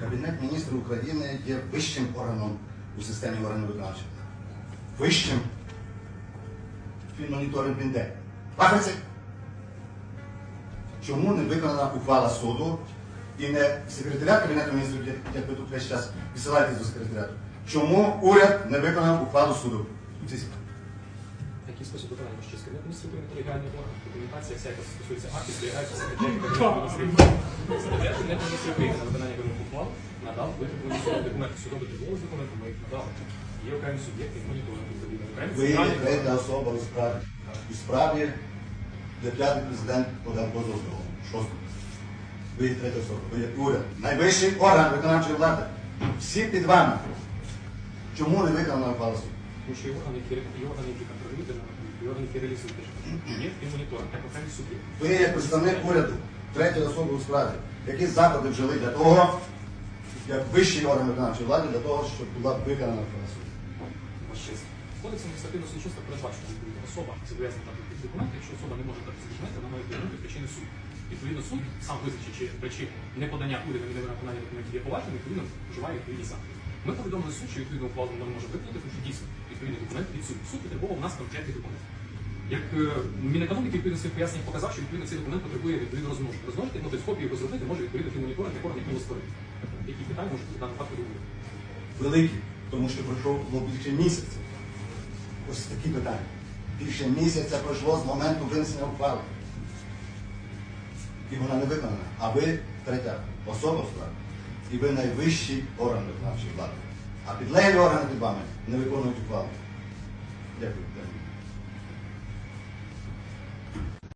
Кабінет міністрів України є вищим органом у системі органів виконавчої. Вищим. Фінмоніторинг він де? Фахівці? Чому не виконана ухвала суду і не секретаріат Кабінету міністрів, як- ви тут весь час відсилаєтесь до секретаріату? Чому уряд не виконав ухвалу суду? Який спосіб виконання ще з Кабінету міністрів України орган, документація вся, яка стосується актів, зберігається секретарі Кабінету міністрів. Секретар Кабінету міністрів України на виконання ухвал надав судові документи. Судові дозволи з документами ми їх надали. Є окремі суб'єкти моніторингу відповідно. Окремі Ви є центральні третя особа у справі. У справі, де п'ятий президент подав позов з нього. Шостий. Ви є третя особа. Ви є уряд. Найвищий орган виконавчої влади. Всі під вами. Чому не виконана ухвала суду? Тому що є органи, які є органи, які контролюють, і органи, які реалізують. те, Є і моніторинг, як окремі суб'єкти. Ви як представник уряду, третя особа у справі. Які заходи вжили для того, як вищий орган виконавчої влади, для того, щоб була виконана честь. Кодексом адміністративного судочинства передбачено, відповідно, особа зобов'язана дати такі документи, якщо особа не може дати ці документи, вона має відповідати причини суду. Відповідно, суд сам визначить, чи причини неподання урядом і невиконання документів є поважним, відповідно, вживає відповідні заходи. Ми повідомили суд, що відповідно ухвалу ми не можемо виконати, тому що дійсно відповідні документи від суду. Суд потребував у нас конкретний документ. Як е, Мінекономіки відповідно своїх поясненнях показав, що відповідно цей документ потребує відповідно розмножити. Розмножити, ну, тобто копію його зробити може відповідно фінмоніторинг, як орган, який його створив. Які питання можуть бути до уряду? великі, тому що пройшло було більше місяця. Ось такі питання. Більше місяця пройшло з моменту винесення ухвали. І вона не виконана. А ви третя особа справі. І ви найвищий орган виконавчої влади. А підлеглі органи під вами не виконують ухвалу. Дякую.